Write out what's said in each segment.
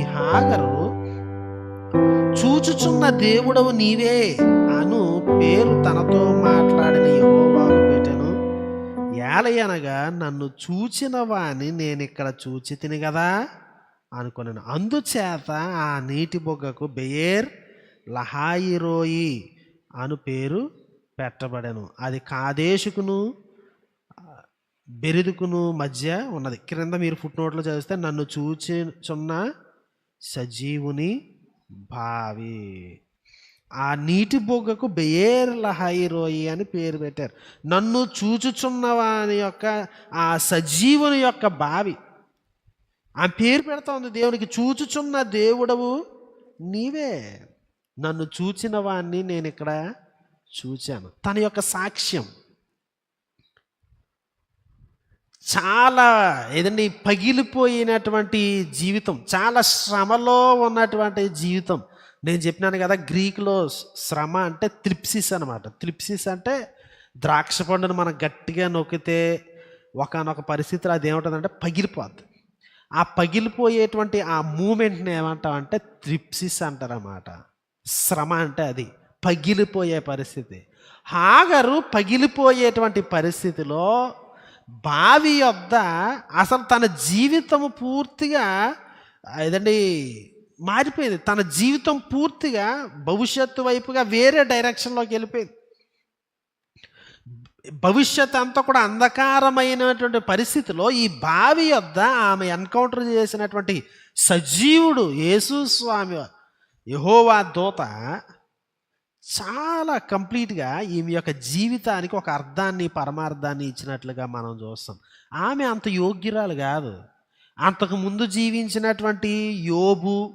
హాగరు చూచుచున్న దేవుడవు నీవే అను పేరు తనతో మాట్లాడిన యెహోవాకు పెట్టెను ఏలయనగా నన్ను చూచిన వాని నేను ఇక్కడ చూచి తిని కదా అనుకున్నాను అందుచేత ఆ నీటి బొగ్గకు బెయేర్ లహాయిరోయి అను పేరు పెట్టబడెను. అది కాదేశుకును బెరుదుకును మధ్య ఉన్నది. క్రింద మీరు ఫుట్ నోట్లో చదివిస్తే నన్ను చూచుచున్న సజీవుని బావి ఆ నీటి బొగ్గకు బెయేర్ లహైరోయి అని పేరు పెట్టారు. నన్ను చూచుచున్నవాని యొక్క ఆ సజీవుని యొక్క బావి. ఆ పేరు పెడతా ఉంది దేవునికి చూచుచున్న దేవుడవు నీవే. నన్ను చూచిన వాణ్ణి నేను ఇక్కడ చూచాను. తన యొక్క సాక్ష్యం. చాలా ఏదండి? పగిలిపోయినటువంటి జీవితం. చాలా శ్రమలో ఉన్నటువంటి జీవితం. నేను చెప్పినాను కదా గ్రీకులో శ్రమ అంటే త్రిప్సిస్ అనమాట త్రిప్సిస్ అంటే ద్రాక్ష పండును మనం గట్టిగా నొక్కితే ఒకనొక పరిస్థితిలో అది ఏముంటుందంటే పగిలిపోద్ది. ఆ పగిలిపోయేటువంటి ఆ మూమెంట్ని ఏమంటామంటే త్రిప్సిస్ అంటారన్నమాట. శ్రమ అంటే అది. పగిలిపోయే పరిస్థితి. హాగరు పగిలిపోయేటువంటి పరిస్థితిలో బావి యొద్ద అసలు తన జీవితం పూర్తిగా ఏదండి మారిపోయింది. తన జీవితం పూర్తిగా భవిష్యత్తు వైపుగా వేరే డైరెక్షన్లోకి వెళ్ళిపోయింది. భవిష్యత్ అంతా కూడా అంధకారమైనటువంటి పరిస్థితిలో ఈ బావి యొద్ద ఆమె ఎన్కౌంటర్ చేసినటువంటి సజీవుడు యేసు స్వామి యహోవా దూత చాలా కంప్లీట్గా ఈమె యొక్క జీవితానికి ఒక అర్థాన్ని పరమార్థాన్ని ఇచ్చినట్లుగా మనం చూస్తాం. ఆమె అంత యోగ్యురాలు కాదు. అంతకు ముందు జీవించినటువంటి యోబు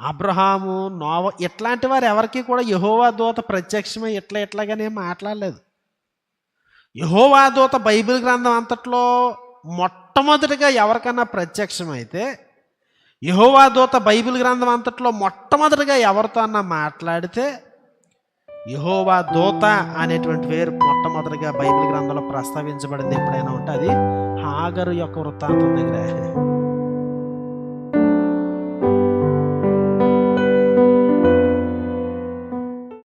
అబ్రహాము నోవ ఇట్లాంటి వారు ఎవరికి కూడా యహోవా దూత ప్రత్యక్షమై ఇట్లా ఇట్లాగానే మాట్లాడలేదు. యహోవా దూత బైబిల్ గ్రంథం అంతట్లో మొట్టమొదటిగా ఎవరికన్నా ప్రత్యక్షమైతే యహోవా దూత బైబిల్ గ్రంథం అంతట్లో మొట్టమొదటిగా ఎవరితో అన్నా మాట్లాడితే యహోవా దూత అనేటువంటి పేరు మొట్టమొదటిగా బైబిల్ గ్రంథంలో ప్రస్తావించబడింది ఎప్పుడైనా ఉంటే అది హాగరు యొక్క వృత్తాంతం దగ్గర.